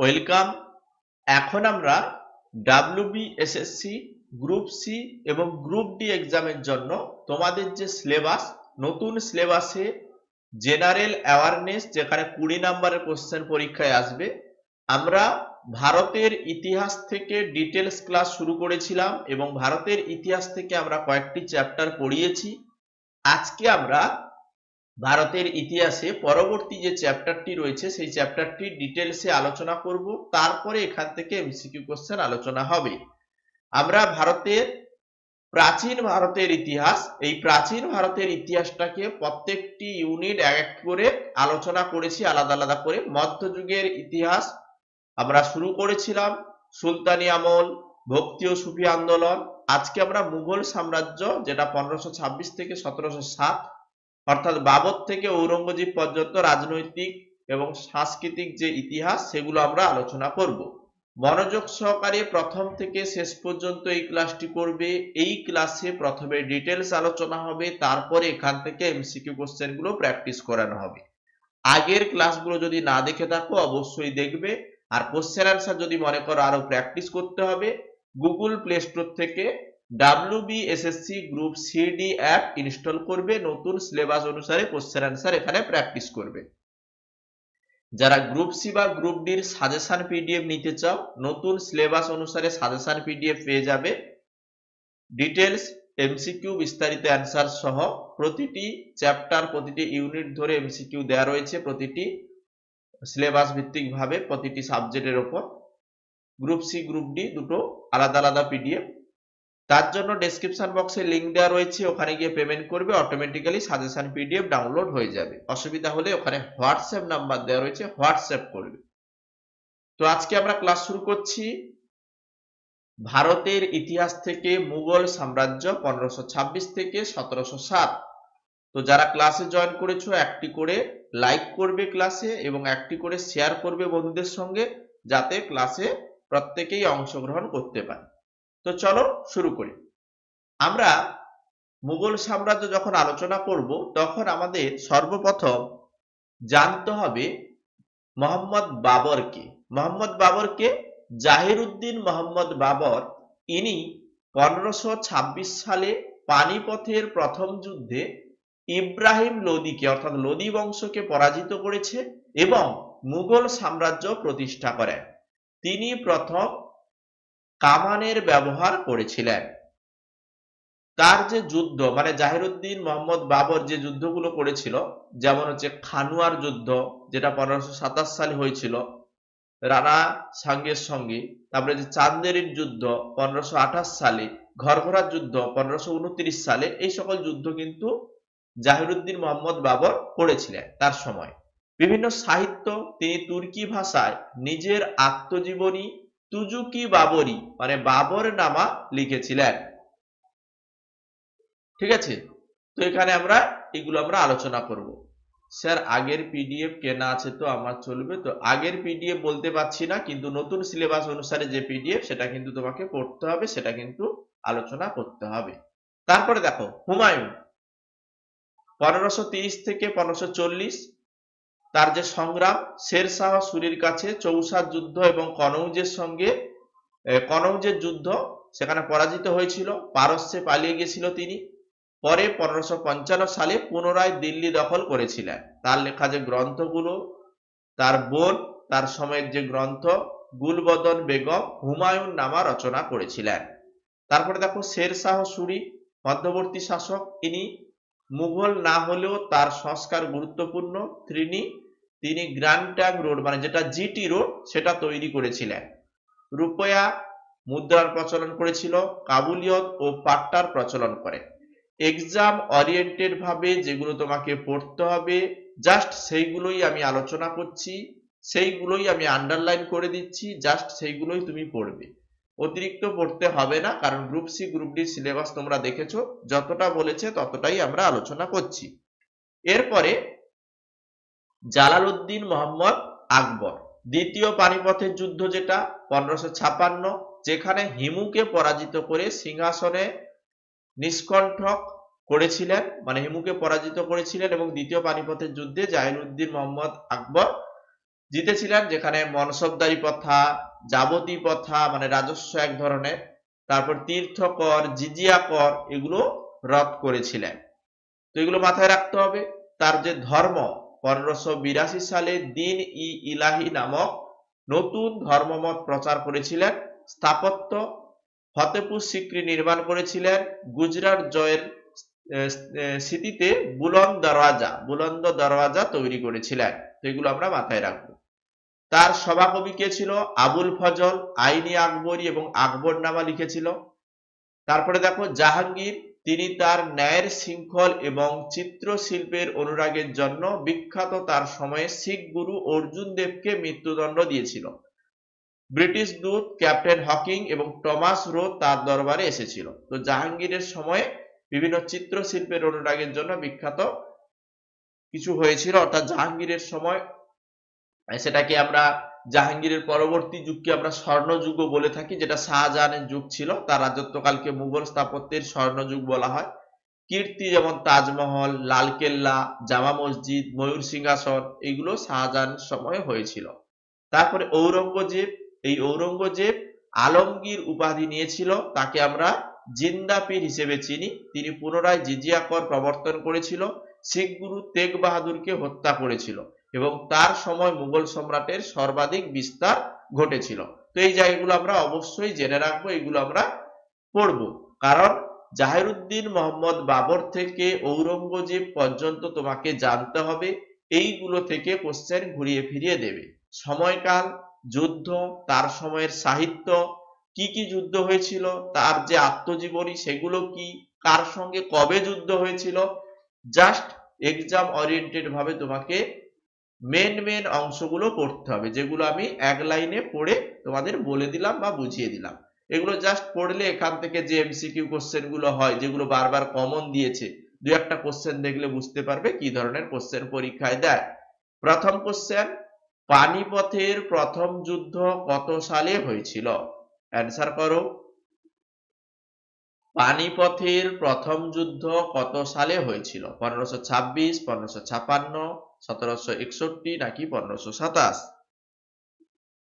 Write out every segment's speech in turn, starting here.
Welcome. এখন আমরা WB SSC group C এবং গ্রুপ ডি এক্সামের জন্য তোমাদের যে সিলেবাস, নতুন সিলেবাসে জেনারেল অ্যাওয়ারনেস যেখানে কুড়ি নাম্বারের কোশ্চেন পরীক্ষায় আসবে, আমরা ভারতের ইতিহাস থেকে ডিটেলস ক্লাস শুরু করেছিলাম এবং ভারতের ইতিহাস থেকে আমরা কয়েকটি চ্যাপ্টার পড়িয়েছি। আজকে আমরা ভারতের ইতিহাসে পরবর্তী যে চ্যাপ্টারটি রয়েছে, সেই চ্যাপ্টারটি ডিটেলসে আলোচনা করব। তারপরে এখান থেকে এমসিকিউ কোশ্চেন আলোচনা হবে। আমরা ভারতের প্রাচীন ভারতের ইতিহাস, এই প্রাচীন ভারতের ইতিহাসটাকে প্রত্যেকটি ইউনিট এক এক করে আলোচনা করেছি, আলাদা আলাদা করে। মধ্যযুগের ইতিহাস আমরা শুরু করেছিলাম, সুলতানি আমল, ভক্তি ও সুফি আন্দোলন। আজকে আমরা মুঘল সাম্রাজ্য, যেটা পনেরোশো থেকে সতেরোশো সাত অর্থাৎ বাবর থেকে ঔরঙ্গজেব পর্যন্ত রাজনৈতিক এবং সাংস্কৃতিক যে ইতিহাস, সেগুলো আমরা আলোচনা করব। মনোযোগ সহকারে প্রথম থেকে শেষ পর্যন্ত এই ক্লাসটি করবে। এই ক্লাসে প্রথমে ডিটেলস আলোচনা হবে, তারপরে এখান থেকে এমসিকিউ কোশ্চেনগুলো প্র্যাকটিস করানো হবে। আগের ক্লাসগুলো যদি না দেখে থাকো, অবশ্যই দেখবে। আর কোশ্চেন অ্যান্সার যদি মনে করো আরও প্র্যাকটিস করতে হবে গুগল প্লে স্টোর থেকে WBSSC group CD app install করবে, নতুন সিলেবাস অনুসারে কোশ্চেন অ্যান্সার এখানে প্র্যাকটিস করবে। যারা গ্রুপ সি বা গ্রুপ ডির সাজেশন পিডিএফ নিতে চাও, নতুন সিলেবাস অনুসারে সাজেশন পিডিএফ পেয়ে যাবে। ডিটেলস এমসিকিউ বিস্তারিত অ্যান্সার সহ প্রতিটি চ্যাপ্টার প্রতিটি ইউনিট ধরে এমসিকিউ দেওয়া রয়েছে, প্রতিটি সিলেবাস ভিত্তিক ভাবে প্রতিটি সাবজেক্টের ওপর। গ্রুপ সি গ্রুপ ডি দুটো আলাদা আলাদা পিডিএফ তার জন্য ডেসক্রিপশন বক্সে লিংক দেওয়া রয়েছে, ওখানে গিয়ে পেমেন্ট করবে অটোমেটিক্যালি সাজেশন পিডিএফ ডাউনলোড হয়ে যাবে। অসুবিধা হলে ওখানে হোয়াটসঅ্যাপ নাম্বার দেওয়া রয়েছে হোয়াটসঅ্যাপ করবে। তো আজকে আমরা ক্লাস শুরু করছি। ভারতের ইতিহাস থেকে মুঘল সাম্রাজ্য পনেরোশো থেকে সতেরোশো সাত। তো যারা ক্লাসে জয়েন করেছ, একটি করে লাইক করবে ক্লাসে এবং একটি করে শেয়ার করবে বন্ধুদের সঙ্গে, যাতে ক্লাসে প্রত্যেকেই অংশগ্রহণ করতে পারে। তো চলো শুরু করি। আমরা মুঘল সাম্রাজ্য যখন আলোচনা করব, তখন আমাদের সর্বপ্রথম জানতে হবে মোহাম্মদ বাবরকে মোহাম্মদ বাবরকে জাহিরুদ্দিন মোহাম্মদ বাবর, ইনি পনেরোশো সালে পানিপথের প্রথম যুদ্ধে ইব্রাহিম লোদিকে, অর্থাৎ লোদি বংশকে পরাজিত করেছে এবং মুঘল সাম্রাজ্য প্রতিষ্ঠা করেন। তিনি প্রথম কামানের ব্যবহার করেছিলেন। তার যে যুদ্ধ মানে জাহিরুদ্দিন মোহাম্মদ বাবর যে যুদ্ধগুলো করেছিল, যেমন হচ্ছে খানুয়ার যুদ্ধ, যেটা পনেরোশো সাতাশ সালে হয়েছিল, রানা সাঙ্গের সঙ্গে, তারপরে যে চান্দেরির যুদ্ধ, পনেরোশো আঠাশ সালে, ঘরঘরার যুদ্ধ, পনেরোশো উনত্রিশ সালে, এই সকল যুদ্ধ কিন্তু জাহিরুদ্দিন মোহাম্মদ বাবর করেছিলেন তার সময়। বিভিন্ন সাহিত্য, তিনি তুর্কি ভাষায় নিজের আত্মজীবনী তুজুকি বাবরি মানে বাবর নামা লিখেছিলেন। ঠিক আছে? তো এখানে আমরা এগুলো আমরা আলোচনা করব। স্যার, আগের পিডিএফ কেনা আছে তো, আমার চলবে। তো আগের পিডিএফ বলতে পারছি না, কিন্তু নতুন সিলেবাস অনুসারে যে পিডিএফ সেটা কিন্তু তোমাকে পড়তে হবে, সেটা কিন্তু আলোচনা করতে হবে। তারপরে দেখো, হুমায়ুন, পনেরোশো থেকে পনেরোশো তার যে সংগ্রাম শের শাহ সুরির কাছে চৌসার যুদ্ধ এবং কনৌজের সঙ্গে কনৌজের যুদ্ধ সেখানে পরাজিত হয়েছিল, পারস্যে পালিয়ে গেছিল তিনি। পরে পনেরোশো সালে পুনরায় দিল্লি দখল করেছিলেন। তার লেখা যে গ্রন্থগুলো, তার বোন, তার সময়ের যে গ্রন্থ, গুলবদন বেগম হুমায়ুন নামা রচনা করেছিলেন। তারপরে দেখো শের শাহ সুরি, মধ্যবর্তী শাসক তিনি মুঘল না হলেও তার সংস্কার গুরুত্বপূর্ণ। তিনি তিনি ট্যাঙ্ক রোড মানে যেটা জিটি রোড, সেটা তৈরি করেছিলেন। রুপয়া মুদ্রার প্রচলন করেছিল, কাবুলিয়ত ও পাট্টার প্রচলন করে। এক্সাম ওরিয়েন্টেড ভাবে যেগুলো তোমাকে পড়তে হবে জাস্ট সেইগুলোই আমি আলোচনা করছি, সেইগুলোই আমি আন্ডারলাইন করে দিচ্ছি জাস্ট সেইগুলোই তুমি পড়বে। অতিরিক্ত পড়তে হবে না, কারণ group C group D syllabus তোমরা দেখেছ, যতটা বলেছে ততটাই আমরা আলোচনা করছি। এরপরে জালালউদ্দিন মোহাম্মদ আকবর। দ্বিতীয় পানিপথের যুদ্ধ যেটা, পনেরোশো ছাপান্ন, যেখানে হিমুকে পরাজিত করে সিংহাসনে নিষ্কণ্ঠক করেছিলেন মানে হিমুকে পরাজিত করেছিলেন এবং দ্বিতীয় পানিপথের যুদ্ধে জাহিরুদ্দিন মোহাম্মদ আকবর জিতেছিলেন, যেখানে মনসবদারি প্রথা যাবতী প্রথা মানে রাজস্ব এক ধরনের, তারপর তীর্থকর জিজিয়া কর এগুলো রদ করেছিলেন। তো এগুলো মাথায় রাখতে হবে। তার যে ধর্ম পনেরোশো বিরাশি সালে দিন ই ইলাহি নামক নতুন ধর্মমত প্রচার করেছিলেন, স্থাপত্য ফতেপুর সিক্রি নির্মাণ করেছিলেন, গুজরাট জয়ের স্মৃতিতে বুলন্দ দরওয়াজা বুলন্দ দরওয়াজা তৈরি করেছিলেন। তো এগুলো আমরা মাথায় রাখব। তার সভাকবি কে ছিল? আবুল ফজল, আইনি আকবরী এবং আকবর নামা লিখেছিল। তারপরে দেখো জাহাঙ্গীর তিনি তার ন্যায়ের শৃঙ্খল এবং চিত্রশিল্পের অনুরাগের জন্য বিখ্যাত তার সময়ে শিখ গুরু অর্জুন দেবকে মৃত্যুদণ্ড দিয়েছিল। ব্রিটিশ দূত ক্যাপ্টেন হকিং এবং টমাস রো তার দরবারে এসেছিল। তো জাহাঙ্গীরের সময়ে বিভিন্ন চিত্রশিল্পের অনুরাগের জন্য বিখ্যাত কিছু হয়েছিল। অর্থাৎ জাহাঙ্গীরের সময়, সেটাকে আমরা জাহাঙ্গীরের পরবর্তী যুগকে আমরা স্বর্ণযুগ বলে থাকি? যেটা শাহজাহানের যুগ ছিল। তার রাজত্বকালকে মুঘল স্থাপত্যের স্বর্ণযুগ বলা হয়। কীর্তি যেমন তাজমহল, লালকেল্লা, জামা মসজিদ, ময়ূর সিংহাসন, এগুলো শাহজাহানের সময় হয়েছিল। তারপরে ঔরঙ্গজেব, এই ঔরঙ্গজেব আলমগীর উপাধি নিয়েছিল। তাকে আমরা জিন্দাপীর হিসেবে চিনি। তিনি পুনরায় জিজিয়া কর প্রবর্তন করেছিল। শিখ গুরু তেগ বাহাদুরকে হত্যা করেছিল। এবং তার সময় মুঘল সম্রাটের সর্বাধিক বিস্তার ঘটেছিল। তো এই জায়গাগুলো আমরা অবশ্যই জেনে রাখব, এগুলো আমরা পড়ব। কারণ জাহিরুদ্দিন মোহাম্মদ বাবর থেকে ঔরঙ্গজেব পর্যন্ত তোমাকে জানতে হবে, এইগুলো থেকে কোশ্চেন ঘুরিয়ে ফিরিয়ে দেবে। সময়কাল, যুদ্ধ, তার সময়ের সাহিত্য, কি কি যুদ্ধ হয়েছিল, তার যে আত্মজীবনী, সেগুলো কি, কার সঙ্গে কবে যুদ্ধ হয়েছিল জাস্ট এক্সাম ওরিয়েন্টেড ভাবে তোমাকে মেন মেন অংশগুলো পড়তে হবে, যেগুলো আমি এক লাইনে পড়ে তোমাদের বলে দিলাম বা বুঝিয়ে দিলাম। এগুলো জাস্ট পড়লে এখান থেকে যে এমসিকিউ কোশ্চেনগুলো হয়, যেগুলো বারবার কমন দিয়েছে, দু একটা কোশ্চেন দেখলে বুঝতে পারবে কি ধরনের কোশ্চেন পরীক্ষায় দেয়। প্রথম কোশ্চেন পানিপথের প্রথম যুদ্ধ কত সালে হয়েছিল? অ্যান্সার করো। পানিপথের প্রথম যুদ্ধ কত সালে হয়েছিল? পনেরোশো ছাব্বিশ, পনেরোশো ছাপান্ন, সতেরোশো একষট্টি নাকি পনেরোশো সাতাশ?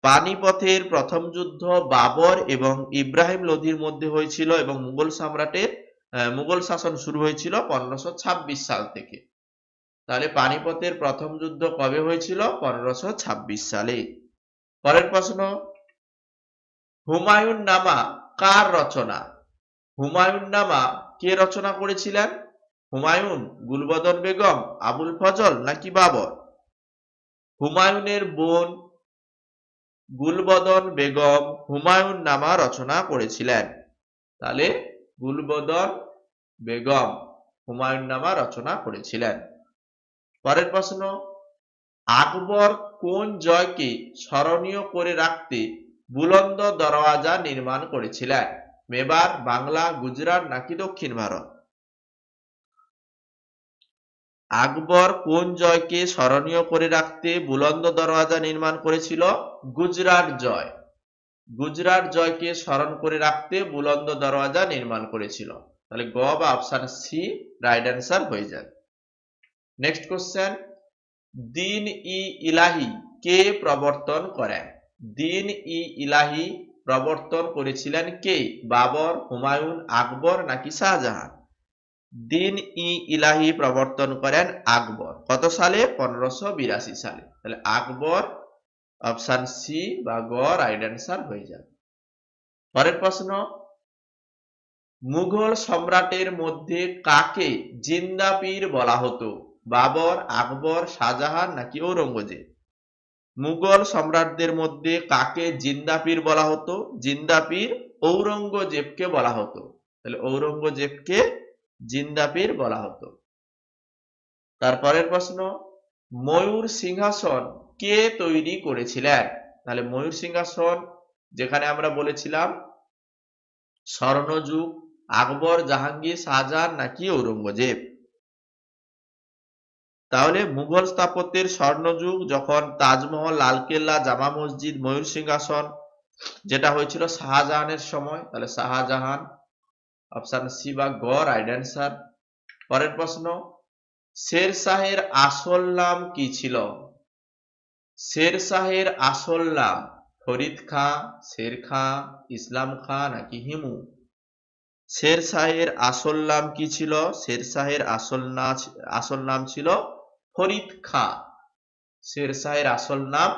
পানিপথের প্রথম যুদ্ধ বাবর এবং ইব্রাহিম লোধির মধ্যে হয়েছিল এবং মুঘল সম্রাটের মুঘল শাসন শুরু হয়েছিল পনেরোশো ছাব্বিশ সাল থেকে। তাহলে পানিপথের প্রথম যুদ্ধ কবে হয়েছিল? পনেরোশো ছাব্বিশ সালে। পরের প্রশ্ন, হুমায়ুন নামা কার রচনা? হুমায়ুন নামা কে রচনা করেছিলেন? হুমায়ুন, গুলবদন বেগম, আবুল ফজল নাকি বাবর? হুমায়ুনের বোন, গুলবদন বেগম হুমায়ুন নামা রচনা করেছিলেন। তাহলে গুলবদন বেগম হুমায়ুন নামা রচনা করেছিলেন। পরের প্রশ্ন, আকবর কোন জয়কে স্মরণীয় করে রাখতে বুলন্দ দরওয়াজা নির্মাণ করেছিলেন? মেবার, বাংলা, গুজরাট নাকি দক্ষিণ ভারত? আকবর কোন জয়কে স্মরণীয় করে রাখতে বুলন্দ দরওয়াজা নির্মাণ করেছিল? গুজরাট জয়। গুজরাট জয়কে স্মরণ করে রাখতে বুলন্দ দরওয়াজা নির্মাণ করেছিল। তাহলে গ বা অপশন সি রাইট অ্যান্সার হয়ে যায় নেক্সট কোশ্চেন দিন ই ইলাহি কে প্রবর্তন করেন? দিন ই ইলাহি প্রবর্তন করেছিলেন কে? বাবর, হুমায়ুন, আকবর নাকি শাহজাহান? দিন ই ইলাহি প্রবর্তন করেন আকবর। কত সালে? পনেরোশো বিরাশি সালে। তাহলে আকবর অপশন সি বা গ রাইট অ্যান্সার হয়ে যাবে। পরের প্রশ্ন, মুঘল সম্রাটের মধ্যে কাকে জিন্দাপীর বলা হতো? বাবর, আকবর, শাহজাহান নাকি ঔরঙ্গজেব? মুঘল সম্রাটদের মধ্যে কাকে জিন্দাপীর বলা হতো? জিন্দাপীর ঔরঙ্গজেবকে বলা হতো। তাহলে ঔরঙ্গজেবকে জিন্দাপীর বলা হতো। তারপরের প্রশ্ন, ময়ূর সিংহাসন কে তৈরি করেছিলেন? তাহলে ময়ূর সিংহাসন, যেখানে আমরা বলেছিলাম, স্বর্ণযুগ, আকবর, জাহাঙ্গীর, শাহজাহান নাকি ঔরঙ্গজেব? তাহলে মুঘল স্থাপত্যের স্বর্ণযুগ যখন তাজমহল, লালকেল্লা, জামা মসজিদ, ময়ূর সিংহাসন, যেটা হয়েছিল শাহজাহানের সময়, তাহলে শাহজাহান অপশন সি বা গ রাইট অ্যান্সার পরের প্রশ্ন শের শাহের আসল নাম কি ছিল? শের শাহের আসল নাম ফরিদ খাঁ, শের খাঁ, ইসলাম খাঁ নাকি হিমু? শের শাহের আসল নাম কি ছিল? শের শাহের আসল নাম আসল নাম ছিল ফরিদ খাঁ। শের শাহের আসল নাম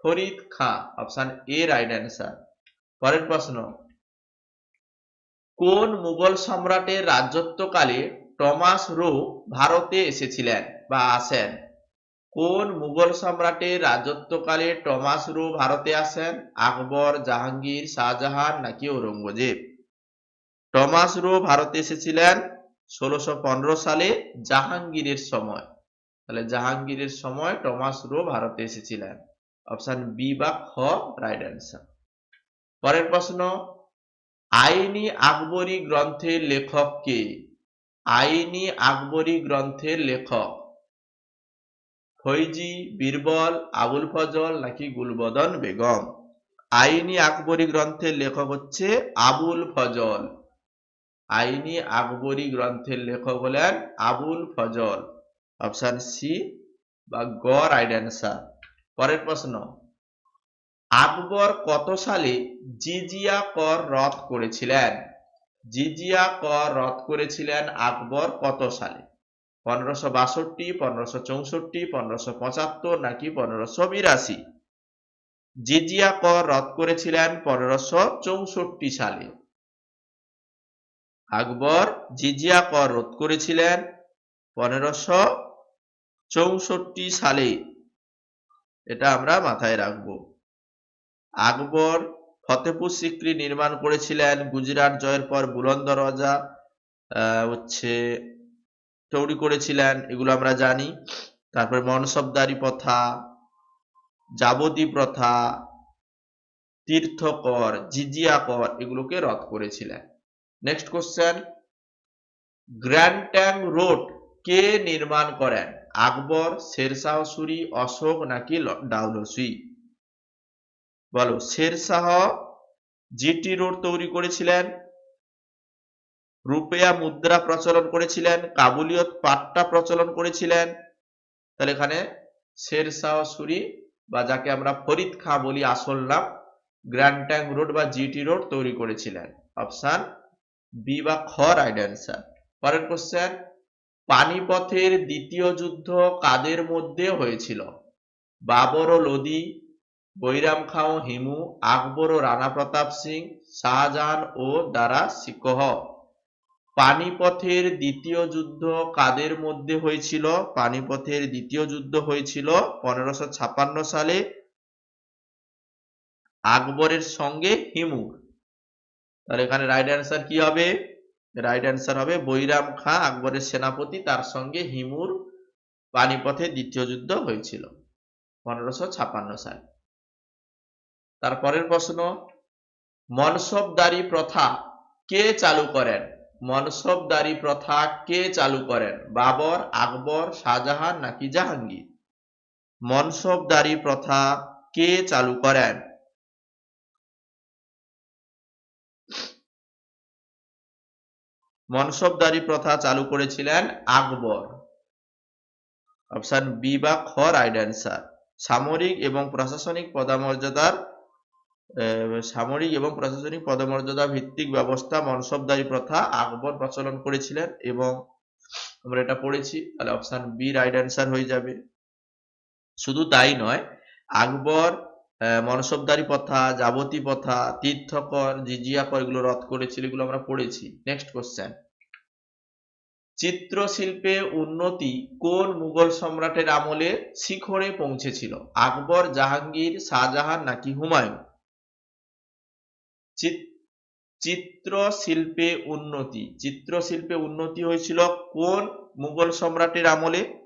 Farid Khan option A right answer পরের প্রশ্ন। কোন মুঘল সম্রাটের রাজত্বকালে টমাস রো ভারতে এসেছিলেন বা আসেন? কোন মুঘল সম্রাটের রাজত্বকালে টমাস রো ভারতে আসেন? আকবর, জাহাঙ্গীর, শাহজাহান নাকি ঔরঙ্গজেব? টমাস রো ভারতে এসেছিলেন ষোলোশো সালে জাহাঙ্গীরের সময়। তাহলে জাহাঙ্গীরের সময় টমাস রো ভারতে এসেছিলেন। অপশন বি বা খ রাইট অ্যান্সার পরের প্রশ্ন, আইনি আকবরী গ্রন্থের লেখক কে? আইনি আকবরী গ্রন্থের লেখক। ফৈজি, বীরবল, আবুল ফজল নাকি গুলবদন বেগম? আইনি আকবরী গ্রন্থের লেখক হচ্ছে আবুল ফজল। আইনি আকবরী গ্রন্থের লেখক হলেন আবুল ফজল। অপশন সি বা গ রাইট অ্যান্সার। পরের প্রশ্ন, আকবর কত সালে জিজিয়া কর রদ করেছিলেন? জিজিয়া কর রদ করেছিলেন আকবর কত সালে? পনেরোশো বাষট্টি, পনেরোশো চৌষট্টি, পনেরোশো পঁচাত্তর নাকি পনেরোশো বিরাশি? জিজিয়া কর রদ করেছিলেন পনেরোশো চৌষট্টি সালে। আকবর জিজিয়া কর রোধ করেছিলেন পনেরোশো চৌষট্টি সালে এটা আমরা মাথায় রাখব। আকবর ফতেপুর সিক্রি নির্মাণ করেছিলেন, গুজরাট জয়ের পর বুলন্দ রাজা হচ্ছে তৈরি করেছিলেন, এগুলো আমরা জানি। তারপরে মনসবদারি প্রথা যাবতী প্রথা, তীর্থকর, জিজিয়া কর, এগুলোকে রদ করেছিলেন। Next question grand trunk road কে নির্মাণ করেন? আকবর, শেরশাহ, সুরি, অশোক নাকি ডাউলসি বলো, শেরশাহ জিটি রোড তৈরি করেছিলেন, রুপেয়া মুদ্রা প্রচলন করেছিলেন, কাবুলিয়ত পাট্টা প্রচলন করেছিলেন। তাহলে এখানে শেরশাহ, সুরি বা যাকে আমরা ফরিদ খা বলি, আসল নাম গ্র্যান্ড ট্যাং রোড বা জিটি রোড তৈরি করেছিলেন। অপশান বি বা খ, রাইট অ্যান্সার। পরের কোশ্চেন পানিপথের দ্বিতীয় যুদ্ধ কাদের মধ্যে হয়েছিল? বাবর ও লোদি, বৈরাম খাঁ হিমু, আকবর ও রানা প্রতাপ সিং, শাহজাহান ও দ্বারা সিকহ। পানিপথের দ্বিতীয় যুদ্ধ কাদের মধ্যে হয়েছিল? পানিপথের দ্বিতীয় যুদ্ধ হয়েছিল পনেরোশো ছাপান্ন সালে আকবরের সঙ্গে হিমুর। তাহলে এখানে রাইট অ্যান্সার কি হবে? রাইট অ্যান্সার হবে বৈরাম খাঁ, আকবরের সেনাপতি, তার সঙ্গে হিমুর পানিপথে দ্বিতীয় যুদ্ধ হয়েছিল, পনেরোশো ছাপান্ন সাল। তারপরের প্রশ্ন, মনসবদারি প্রথা কে চালু করেন? মনসবদারি প্রথা কে চালু করেন? বাবর, আকবর, শাহজাহান নাকি জাহাঙ্গীর? মনসবদারি প্রথা কে চালু করেন? মনসবদারি প্রথা চালু করেছিলেন আকবর। অপশন বি বা খ রাইট অ্যান্সার সামরিক এবং প্রশাসনিক পদমর্যাদার সামরিক এবং প্রশাসনিক পদমর্যাদা ভিত্তিক ব্যবস্থা মনসবদারি প্রথা আকবর প্রচলন করেছিলেন এবং আমরা এটা পড়েছি, তাহলে অপশন বি রাইট অ্যান্সার হয়ে যাবে। শুধু তাই নয়, আকবর মনসবদারি প্রথা যাবতী প্রথা তীর্থকর জিজিয়াকর এগুলো রদ করেছিল এগুলো আমরা পড়েছি। নেক্সট কোশ্চেন চিত্রশিল্পে উন্নতি কোন মুঘল সম্রাটের আমলে শিখরে পৌঁছেছিল? আকবর, জাহাঙ্গীর, শাহজাহান নাকি হুমায়ুন? চিত্রশিল্পে উন্নতি। চিত্রশিল্পে উন্নতি হয়েছিল কোন মুঘল সম্রাটের আমলে?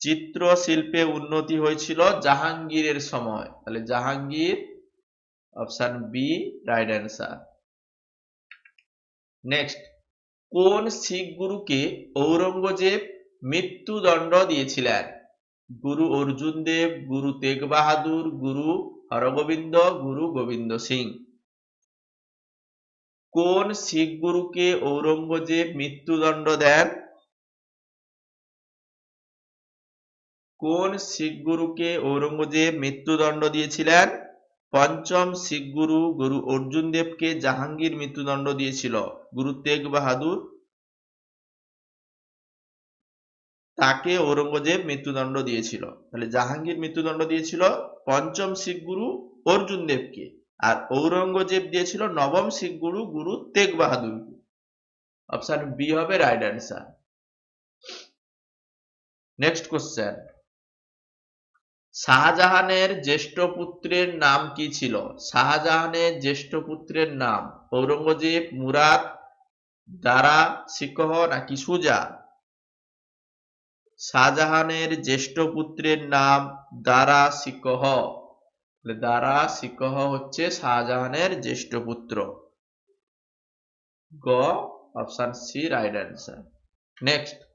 চিত্রশিল্পে উন্নতি হয়েছিল জাহাঙ্গীরের সময়। তাহলে Jahangir option B right answer next কোন শিখ গুরুকে ঔরঙ্গজেব মৃত্যুদণ্ড দিয়েছিলেন? গুরু অর্জুন দেব, গুরু তেগ বাহাদুর, গুরু হরগোবিন্দ, গুরু গোবিন্দ সিং। কোন শিখ গুরুকে ঔরঙ্গজেব মৃত্যুদণ্ড দেন? কোন শিখ গুরুকে ঔরঙ্গজেব মৃত্যুদণ্ড দিয়েছিলেন? পঞ্চম শিখ গুরু গুরু অর্জুন দেবকে জাহাঙ্গীর মৃত্যুদণ্ড দিয়েছিল। গুরু তেগ বাহাদুর তাকে ঔরঙ্গজেব মৃত্যুদণ্ড দিয়েছিল। তাহলে জাহাঙ্গীর মৃত্যুদণ্ড দিয়েছিল পঞ্চম শিখ গুরু অর্জুন দেবকে। আর ঔরঙ্গজেব দিয়েছিল নবম শিখ গুরু গুরু তেগ বাহাদুরকে। অপশন বি হবে রাইট অ্যান্সার নেক্সট কোশ্চেন শাহজাহানের জ্যেষ্ঠ পুত্রের নাম কি ছিল? শাহজাহানের জ্যেষ্ঠ পুত্রের নাম ঔরঙ্গজেব, মুরাদ, দারা শিকহ নাকি সুজা? শাহজাহানের জ্যেষ্ঠ পুত্রের নাম দারা শিকহ দারা শিকহ হচ্ছে শাহজাহানের জ্যেষ্ঠ পুত্র। গ, option C, right answer. Next.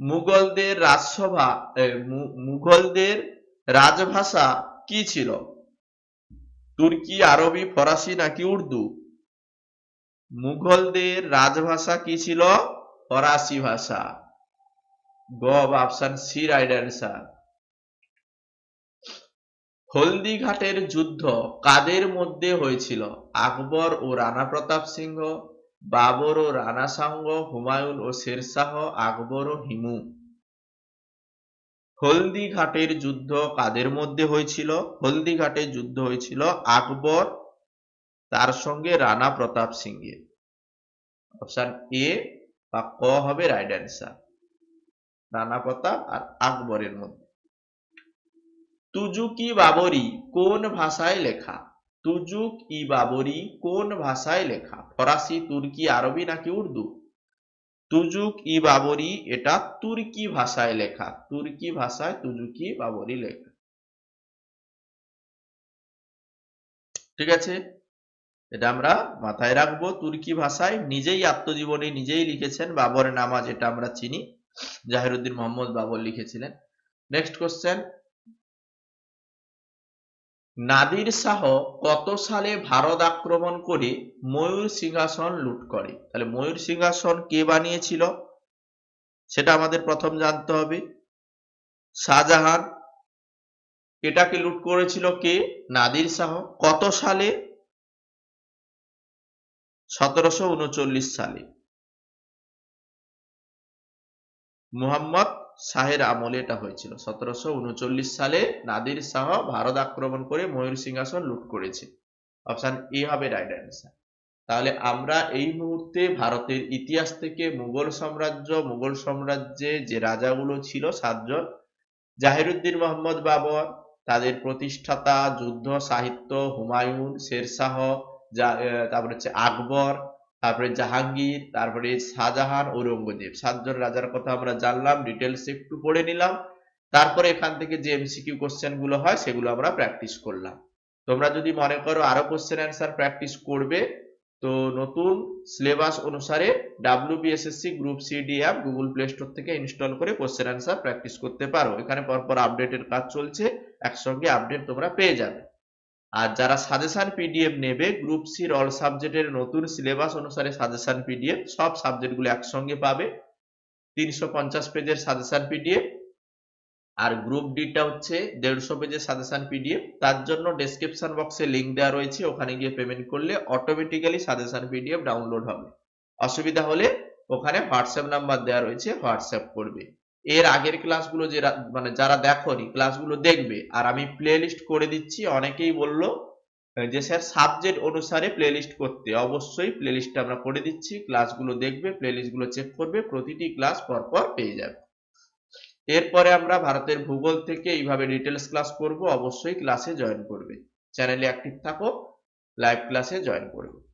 মুঘলদের রাজসভা মুঘলদের রাজভাষা কি ছিল? তুর্কি, আরবি, ফরাসি নাকি উর্দু? মুঘলদের রাজভাষা কি ছিল? ফরাসি ভাষা। গ অপশন সি, রাইট অ্যান্সার। হলদিঘাটের যুদ্ধ কাদের মধ্যে হয়েছিল? আকবর ও রানা প্রতাপ সিংহ বাবর ও রানা সাঙ্গ হুমায়ুন ও শেরশাহ, আকবর ও হিমু। হলদিঘাটের যুদ্ধ কাদের মধ্যে হয়েছিল? হলদিঘাটের যুদ্ধ হয়েছিল আকবর, তার সঙ্গে রানা প্রতাপ সিংহের অপশন এ বা ক হবে রাইট অ্যান্সার রানা প্রতাপ আর আকবরের মধ্যে। তুজুকি বাবরি কোন ভাষায় লেখা? তুজুক ই বাবরি কোন ভাষায় লেখা? ফরাসি, তুর্কি, আরবি নাকি উর্দু? তুজুক ই বাবরি, এটা তুর্কি ভাষায় লেখা। তুর্কি ভাষায় তুজুকি বাবরি লেখা। ঠিক আছে? এটা আমরা মাথায় রাখব। তুর্কি ভাষায় নিজেই আত্মজীবনী নিজেই লিখেছেন। বাবর নামা যেটা আমরা চিনি। জাহিরুদ্দিন মোহাম্মদ বাবর লিখেছিলেন। নেক্সট কোশ্চেন নাদির শাহ কত সালে ভারত আক্রমণ করে ময়ূর সিংহাসন লুট করে? তাহলে ময়ূর সিংহাসন কে বানিয়েছিল? সেটা আমাদের প্রথম জানতে হবে। শাহজাহান, এটাকে লুট করেছিল কে? নাদির শাহ। কত সালে? সতেরোশো উনচল্লিশ সালে। মুহাম্মদ শাহের আমলে এটা হয়েছিল। সতেরোশো উনচল্লিশ সালে নাদির শাহ ভারত আক্রমণ করে ময়ূর সিংহাসন লুট করেছে। অপশন এ হবে রাইট অ্যান্সার। তাহলে আমরা এই মুহূর্তে ভারতের ইতিহাস থেকে মুঘল সাম্রাজ্য, মুঘল সাম্রাজ্যে যে রাজাগুলো ছিল সাতজন, জাহিরুদ্দিন মোহাম্মদ বাবর, তাদের প্রতিষ্ঠাতা, যুদ্ধ সাহিত্য হুমায়ুন, শেরশাহ তারপরে হচ্ছে আকবর তারপরে জাহাঙ্গীর, তারপরে শাহজাহান, ঔরঙ্গজেব। সাতজন রাজার কথা আমরা জানলাম ডিটেলস একটু পড়ে নিলাম। তারপরে এখান থেকে যে এমসিকিউ কোশ্চেনগুলো হয়, সেগুলো আমরা প্র্যাকটিস করলাম। তোমরা যদি মনে করো আরও কোশ্চেন অ্যান্সার প্র্যাকটিস করবে, তো নতুন সিলেবাস অনুসারে WBSSC group C D app Google Play Store থেকে ইনস্টল করে কোশ্চেন অ্যান্সার প্র্যাকটিস করতে পারো। এখানে পরপর আপডেটের কাজ চলছে, একসঙ্গে আপডেট তোমরা পেয়ে যাবে। আর যারা সাজেশন পিডিএফ নেবে গ্রুপ সির অল সাবজেক্টের নতুন সিলেবাস অনুসারে সাজেশন পিডিএফ সব সাবজেক্টগুলো একসঙ্গে পাবে। তিনশো পঞ্চাশ পেজের সাজেশন পিডিএফ আর গ্রুপ ডিটা হচ্ছে দেড়শো পেজের সাজেশন পিডিএফ তার জন্য ডেসক্রিপশন বক্সে লিঙ্ক দেওয়া রয়েছে, ওখানে গিয়ে পেমেন্ট করলে অটোমেটিক্যালি সাজেশন পিডিএফ ডাউনলোড হবে। অসুবিধা হলে ওখানে হোয়াটসঅ্যাপ নাম্বার দেওয়া রয়েছে হোয়াটসঅ্যাপ করবে। এর আগের ক্লাসগুলো যে মানে যারা দেখোনি ক্লাসগুলো দেখবে। আর আমি প্লে লিস্ট করে দিচ্ছি, অনেকেই বলল যে স্যার সাবজেক্ট অনুসারে প্লে লিস্ট করতে। অবশ্যই প্লে লিস্টটা আমরা করে দিচ্ছি ক্লাসগুলো দেখবে প্লে লিস্টগুলো চেক করবে, প্রতিটি ক্লাস পরপর পেয়ে যাবে। এরপরে আমরা ভারতের ভূগোল থেকে এইভাবে ডিটেলস ক্লাস করব, অবশ্যই ক্লাসে জয়েন করবে। চ্যানেলে অ্যাক্টিভ থাকো লাইভ ক্লাসে জয়েন করবে।